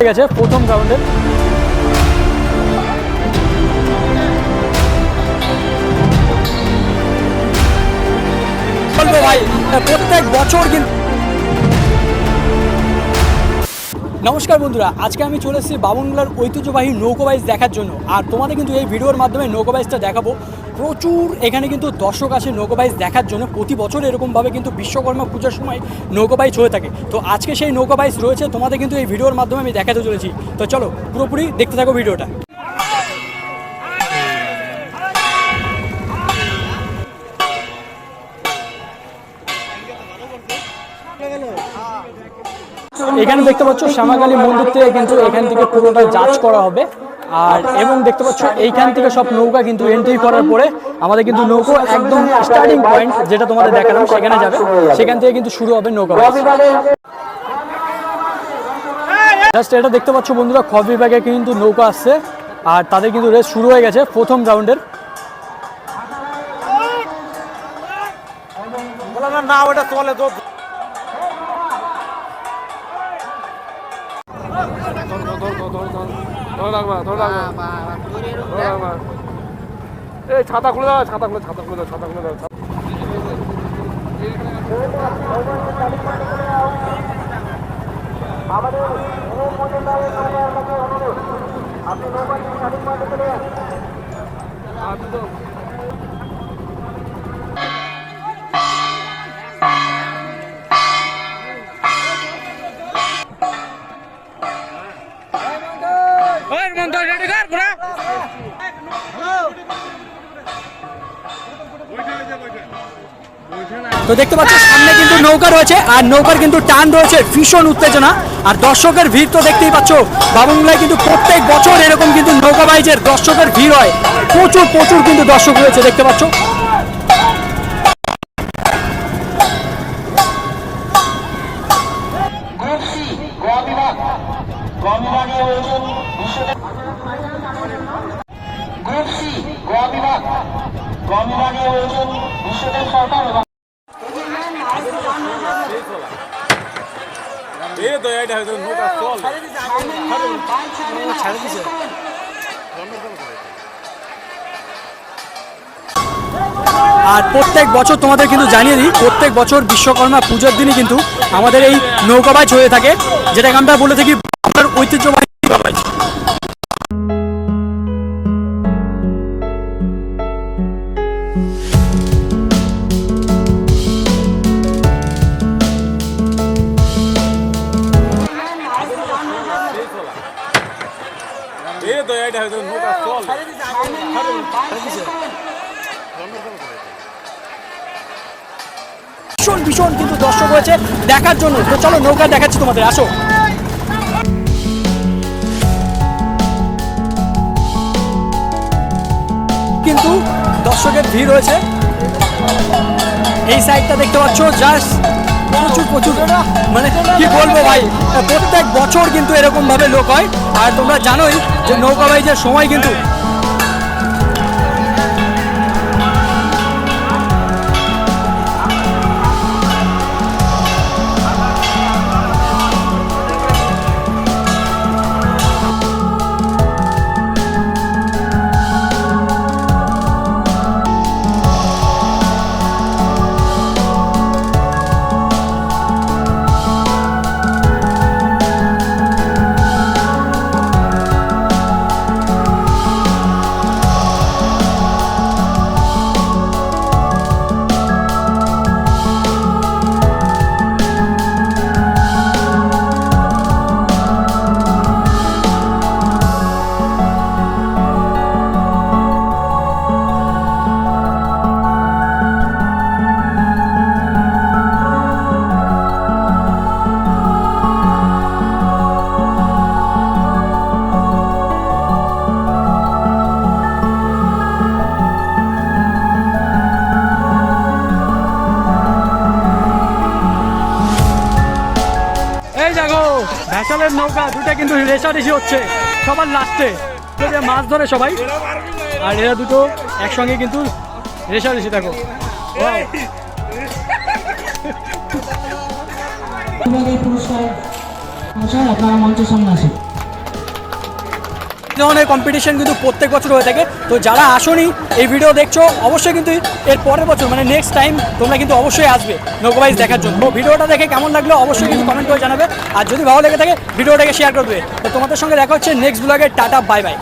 ঠিক আছে প্রথম রাউন্ডে ভাই প্রত্যেক বছর কিন্তু নমস্কার বন্ধুরা, আজকে আমি চলে এসেছি বাবনগুলার ঐতিহ্যবাহী নৌকো দেখার জন্য। আর তোমাদের কিন্তু এই ভিডিওর মাধ্যমে নৌকো দেখাবো। প্রচুর এখানে কিন্তু দর্শক আসে নৌকো বাইচ দেখার জন্য। প্রতি বছর এরকমভাবে কিন্তু বিশ্বকর্মা পূজার সময় নৌকো বাইচ হয়ে থাকে। তো আজকে সেই নৌকো বাইচ রয়েছে, তোমাদের কিন্তু এই ভিডিওর মাধ্যমে আমি দেখাতে চলেছি। তো চলো, পুরোপুরি দেখতে থাকো ভিডিওটা। এখানে দেখতে পাচ্ছ শ্যামাকালী মন্দির থেকে কিন্তু এখান থেকে পুরোটা জাজ করা হবে। আর এবং দেখতে পাচ্ছ, এইখান থেকে সব নৌকা কিন্তু এন্ট্রি করার পরে আমাদের কিন্তু নৌকো একদম স্টার্টিং পয়েন্ট যেটা তোমাদের দেখালাম, সেখানে যাবে। সেখান থেকে কিন্তু শুরু হবে নৌকা জাস্ট এটা দেখতে পাচ্ছ বন্ধুরা, খ বিভাগে কিন্তু নৌকা আসছে, আর তাদের কিন্তু রেস শুরু হয়ে গেছে প্রথম রাউন্ডের না ওটা তো এই ছাতা খুলে দাও ছাতা খুলে ছাতা খুলে দাও ছাতা খুলে দাও তো দেখতে পাচ্ছ সামনে কিন্তু নৌকা রয়েছে আর নৌকার কিন্তু টান রয়েছে ভীষণ উত্তেজনা। আর দর্শকের ভিড় তো দেখতেই পাচ্ছ বাবুংলায় কিন্তু প্রত্যেক বছর এরকম কিন্তু নৌকা বাইজের দর্শকের ভিড় হয়। প্রচুর প্রচুর কিন্তু দর্শক রয়েছে দেখতে পাচ্ছ। বিভাগ গ্রুপ সি গোয়া বিভাগ। গোয়া বিভাগে রয়েছেন বিশ্বদেব সরকার এবং এই তো এইটা হয়তো নৌকা চল। আর প্রত্যেক বছর তোমাদের কিন্তু জানিয়ে দিই প্রত্যেক বছর বিশ্বকর্মা পুজোর দিনই কিন্তু আমাদের এই নৌকা নৌকাবাজ হয়ে থাকে যেটাকে আমরা বলে থাকি ঐতিহ্যবাহী এইটা হয়তো নৌকা চল। ভীষণ ভীষণ কিন্তু দর্শক হয়েছে দেখার জন্য। তো চলো নৌকা দেখাচ্ছি তোমাদের আসো। কিন্তু দর্শকের ভিড় হয়েছে এই সাইডটা দেখতে পাচ্ছ জাস্ট প্রচুর প্রচুর। মানে কি বলব ভাই? প্রত্যেক বছর কিন্তু এরকমভাবে লোক হয়। আর তোমরা জানোই যে নৌকা বাইজের সময় কিন্তু ভ্যাসালের নৌকা দুটা কিন্তু রেশারেশি হচ্ছে, সবার লাস্টে মাছ ধরে সবাই। আর এরা দুটো একসঙ্গে কিন্তু রেশারেশি Wow! পুরস্কার আপনারা মঞ্চের সামনে আসুন। ধরনের কম্পিটিশন কিন্তু প্রত্যেক বছর হয়ে থাকে। তো যারা আসনি এই ভিডিও দেখছ, অবশ্যই কিন্তু এর পরের বছর মানে নেক্সট টাইম তোমরা কিন্তু অবশ্যই আসবে নৌকোবাইজ দেখার জন্য। ভিডিওটা দেখে কেমন লাগল, অবশ্যই কিন্তু কমেন্ট করে জানাবে। আর যদি ভালো লেগে থাকে ভিডিওটাকে শেয়ার করবে তো তোমাদের সঙ্গে দেখা হচ্ছে নেক্সট ব্লগে টাটা বাই বাই